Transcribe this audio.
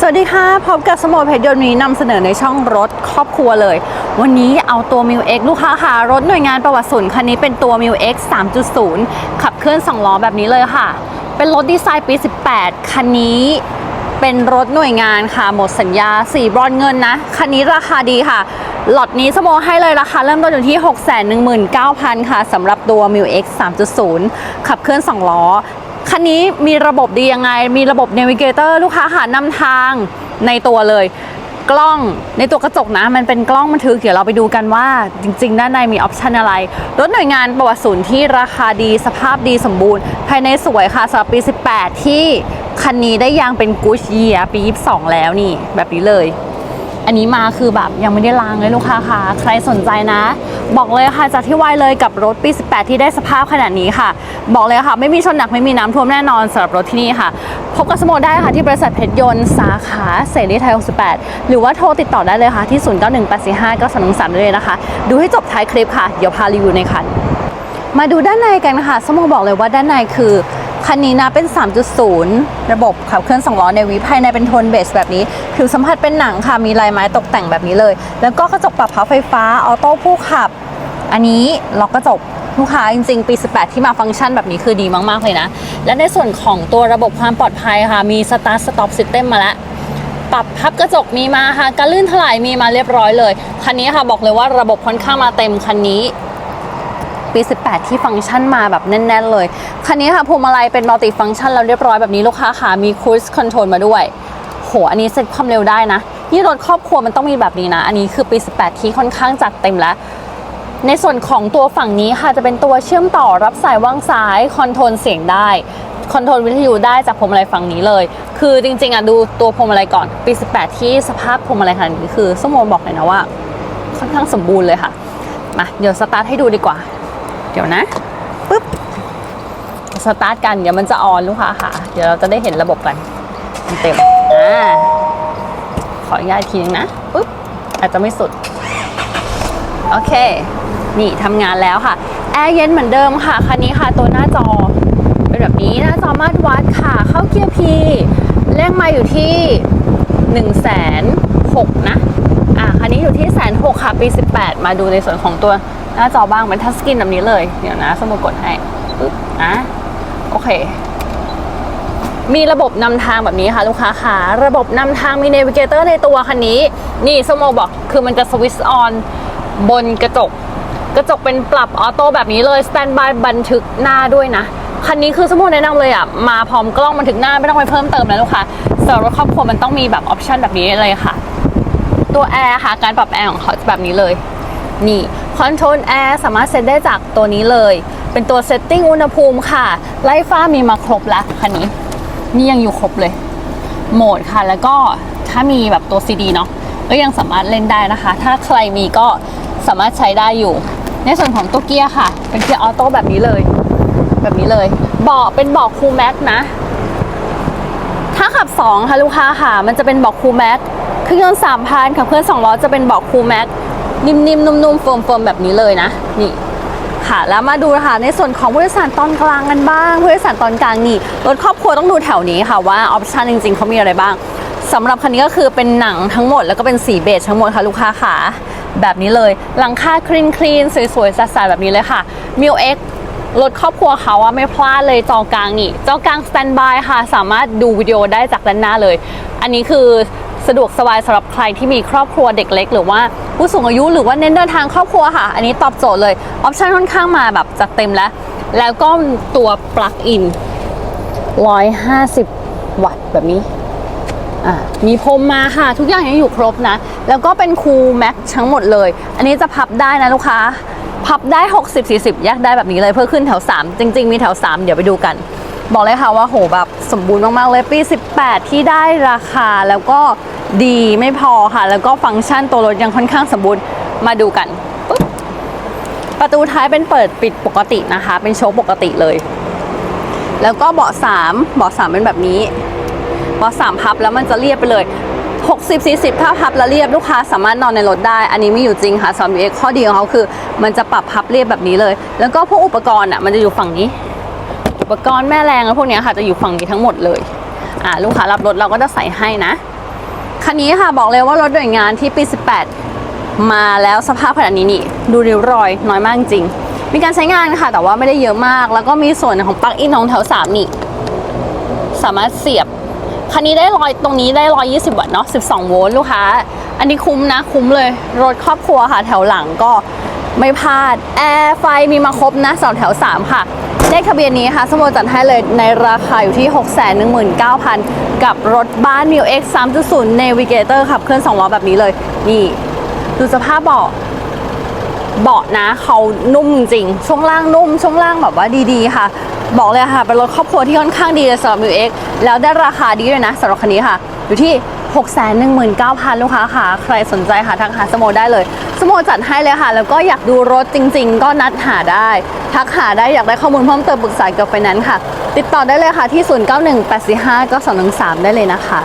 สวัสดีค่ะ พบกับสมอเพชรยนต์นี้นำเสนอในช่องรถครอบครัวเลย วันนี้เอาตัว m ิว X ลูกค้าค่ะ รถหน่วยงานประวัติศูนย์คันนี้เป็นตัว m ิว X 3.0 ขับเคลื่อน 2 ล้อแบบนี้เลยค่ะ เป็นรถดีไซน์ปี 18 คันนี้เป็นรถหน่วยงานค่ะ หมดสัญญา สีบรอนเงินนะ คันนี้ราคาดีค่ะ หลอดนี้สโมให้เลยราคาเริ่มต้นอยู่ที่ 619,000 ค่ะสำหรับตัว m ิว X 3.0 ขับเคลื่อน 2 ล้อ คันนี้มีระบบดียังไง มีระบบ Navigator ลูกค้าหานำทางในตัวเลย กล้องในตัวกระจกนะ มันเป็นกล้องบันทึก เดี๋ยวเราไปดูกันว่าจริงๆ ด้านในมีออปชันอะไร รถหน่วยงานประวัติศูนย์ที่ราคาดีสภาพดีสมบูรณ์ ภายในสวยค่ะสำหรับปี 18 ที่คันนี้ได้ยางเป็นกูชเยียปี 22 แล้วนี่ แบบนี้เลย อันนี้มาคือแบบยังไม่ได้ล้างเลยลูกค้าค่ะ ใครสนใจนะ บอกเลยค่ะจากที่ไวเลยกับรถปี 18 ที่ได้สภาพขนาดนี้ค่ะ บอกเลยค่ะ ไม่มีชนหนักไม่มีน้ำท่วมแน่นอนสำหรับรถที่นี่ค่ะ พบกับสโมได้ค่ะที่บริษัทเพชรยนต์สาขาเสรีไทย 68 หรือว่าโทรติดต่อได้เลยค่ะที่ 091845 923ได้เลยนะคะ ดูให้จบท้ายคลิปค่ะ เดี๋ยวพารีวิวในคันมาดูด้านในกันค่ะสมมบอกเลยว่าด้านในคือ คันนี้นะเป็น 3.0 ระบบขับเคลื่อน2ล้อในวิภายในเป็นโทนเบสแบบนี้ ผิวสัมผัสเป็นหนังค่ะ มีลายไม้ตกแต่งแบบนี้เลย แล้วก็กระจกปรับพับไฟฟ้า ออโต้ผู้ขับ อันนี้ล็อกกระจกลูกค้าจริงๆ ปี 18 ที่มาฟังก์ชันแบบนี้คือดีมากๆเลยนะ และในส่วนของตัวระบบความปลอดภัยค่ะ มี Start Stop System มาแล้วปรับพับกระจกมีมาค่ะการลื่นถลายมีมาเรียบร้อยเลย คันนี้ค่ะบอกเลยว่าระบบค่อนข้างมาเต็มคันนี้ ปี 18 ที่ฟังก์ชันมาแบบแน่นๆเลย คันนี้ค่ะพวงมาลัยเป็นมัลติฟังก์ชันแล้วเรียบร้อยแบบนี้ลูกค้าค่ะมี Cruise Control มาด้วย โห อันนี้เซ็ตความเร็วได้นะนี่รถครอบครัวมันต้องมีแบบนี้นะ อันนี้คือปี 18 ที่ค่อนข้างจัดเต็มแล้ว ในส่วนของตัวฝั่งนี้ค่ะจะเป็นตัวเชื่อมต่อรับสายว่างซ้ายคอนโทรลเสียงได้คอนโทรลวิทยุได้จากพวงมาลัยฝั่งนี้เลย คือจริงๆอะดูตัวพวงมาลัยก่อน ปี 18 ที่สภาพพวงมาลัยขนนี้คือสมมบอกเลยนะว่า ค่อนข้างสมบูรณ์เลยค่ะมาเดี๋ยวสตาร์ทให้ดูดีกว่า เดี๋ยวนะปึ๊บสตาร์ทกันเดี๋ยวมันจะออนลูกค้าค่ะ เดี๋ยวเราจะได้เห็นระบบกันเต็มๆอ่าขออนุญาตอีกทีนึงนะปึ๊บอาจจะไม่สุด โอเค นี่ทำงานแล้วค่ะ แอร์เย็นเหมือนเดิมค่ะ คันนี้ค่ะ ตัวหน้าจอ เป็นแบบนี้หน้าจอมาตรวัดค่ะ เข้าเกียร์พีเลขมาอยู่ที่1นึ่งแสนหกนะ อะคันนี้อยู่ที่แสนหกค่ะ ปี 18 มาดูในส่วนของตัว หน้าจอบ้างเป็นทัชสกรีนแบบนี้เลย เดี๋ยวนะสมมติกดให้ปึ๊บอะโอเค มีระบบนำทางแบบนี้ค่ะลูกค้าค่ะ ระบบนำทางมีเนวิเกเตอร์ในตัวคันนี้ นี่สโมบอกคือมันจะสวิตช์ออนบนกระจก กระจกเป็นปรับออโต้แบบนี้เลยสแตนบายบันทึกหน้าด้วยนะคันนี้คือสมมติแนะนำเลยอะ มาพร้อมกล้องบันทึกหน้าไม่ต้องไปเพิ่มเติมนะลูกค้าสำหรับรถครอบครัวมันต้องมีแบบออปชันแบบนี้เลยค่ะ ตัวแอร์ค่ะ การปรับแอร์ของเขาจะแบบนี้เลย นี่ คอนโทรลแอร์สามารถเซตได้จากตัวนี้เลย เป็นตัวเซตติ้งอุณหภูมิค่ะ ไล่ฟ้ามีมาครบแล้วคันนี้ นี่ยังอยู่ครบเลย โหมดค่ะ แล้วก็ถ้ามีแบบตัว CD เนาะก็ยังสามารถเล่นได้นะคะ ถ้าใครมีก็สามารถใช้ได้อยู่ ในส่วนของตัวเกียร์ค่ะ เป็นเกียร์ออโต้แบบนี้เลย แบบนี้เลยเบาะเป็นเบาะคูลแม็กนะถ้าขับ 2 ค่ะลูกค้าค่ะ มันจะเป็นเบาะคูลแม็กเครื่องยนต์สามพันขับเคลื่อน2ล้อจะเป็นเบาะคูลแม็ก นิ่มๆ นุ่มๆเฟิร์มๆ แบบนี้เลยนะ นี่ค่ะ แล้วมาดูนะคะในส่วนของผู้โดยสารตอนกลางกันบ้างผู้โดยสารตอนกลางนี่รถครอบครัวต้องดูแถวนี้ค่ะว่าออปชันจริงๆเขามีอะไรบ้างสำหรับคันนี้ก็คือเป็นหนังทั้งหมดแล้วก็เป็นสีเบจทั้งหมดค่ะลูกค้าค่ะแบบนี้เลยหลังคาคลีนคลีนสวยๆสดๆแบบนี้เลยค่ะมิวเอ็กรถครอบครัวเขาอะไม่พลาดเลยจอกลางนี่จอกลางสแตนบายค่ะ สามารถดูวิดีโอได้จากด้านหน้าเลย อันนี้คือ สะดวกสบายสำหรับใครที่มีครอบครัวเด็กเล็ก หรือว่าผู้สูงอายุหรือว่าเน้นเดินทางครอบครัวค่ะ อันนี้ตอบโจทย์เลยออปชันค่อนข้างมาแบบจัดเต็มแล้ว แล้วก็ตัวปลั๊กอิน 150 วัตต์แบบนี้อะมีพรมมาค่ะ ทุกอย่างยังอยู่ครบนะ แล้วก็เป็นคูลแม็กทั้งหมดเลย อันนี้จะพับได้นะลูกค้า พับได้ 60 40 แยกได้แบบนี้เลยเพื่อขึ้นแถว 3 จริง ๆ มีแถว 3 เดี๋ยวไปดูกัน บอกเลยค่ะว่าโหแบบสมบูรณ์มาก ๆ เลยปี 18 ที่ได้ราคาแล้วก็ ดีไม่พอค่ะ แล้วก็ฟังก์ชันตัวรถยังค่อนข้างสมบูรณ์มาดูกันปึ๊บประตูท้ายเป็นเปิดปิดปกตินะคะ เป็นโชว์ปกติเลย แล้วก็เบาะ3เบาะ3เป็นแบบนี้พอสามพับแล้วมันจะเรียบไปเลย 60 40 ถ้าพับแล้วเรียบลูกค้าสามารถนอนในรถได้ อันนี้ไม่อยู่จริงค่ะสามเอ็กข้อดีของเขาคือ มันจะปรับพับเรียบแบบนี้เลย แล้วก็พวกอุปกรณ์อะมันจะอยู่ฝั่งนี้ อุปกรณ์แม่แรงแล้วพวกนี้ค่ะจะอยู่ฝั่งนี้ทั้งหมดเลยอ่าลูกค้ารับรถเราก็จะใส่ให้นะ คันนี้ค่ะบอกเลยว่ารถหน่วยงานที่ปี 18 มาแล้วสภาพขนาดนี้นี่ ดูริ้วรอยน้อยมากจริง มีการใช้งานค่ะแต่ว่าไม่ได้เยอะมาก แล้วก็มีส่วนของปลั๊กอินของแถว 3 นี่ สามารถเสียบ คันนี้ได้ร้อยตรงนี้ได้120วัตต์เนาะ12 โวลต์ลูกค้า อันนี้คุ้มนะคุ้มเลย รถครอบครัวค่ะแถวหลังก็ไม่พลาดแอร์ไฟมีมาครบนะสำหรับแถว 3 ค่ะ เลขทะเบียนนี้ค่ะสโมจัดให้เลยในราคาอยู่ที่ 619,000 กับรถบ้าน m i X 3.0 Navigator ขับเคลื่อน2ล้อแบบนี้เลย นี่ ดูสภาพเบาะเบาะนะเขานุ่มจริง ช่วงล่างนุ่ม ช่วงล่างแบบว่าดีๆ ค่ะ บอกเลยค่ะ เป็นรถครอบครัวที่ค่อนข้างดีสำหรับ m ิวเแล้วได้ราคาดีด้วยนะสำหรับคันนี้ค่ะ อยู่ที่ 619,000 ลูกค้าค่ะ ใครสนใจค่ะทางหาสโมได้เลย สโมจัดให้เลยค่ะ แล้วก็อยากดูรถจริง ๆ ก็นัดหาได้ ทักหาได้อยากได้ข้อมูลเพิ่มเติมปรึกษาเกี่ยวกับไฟแนนซ์ค่ะ ติดต่อได้เลยค่ะที่ 0918459213 ได้เลยนะคะ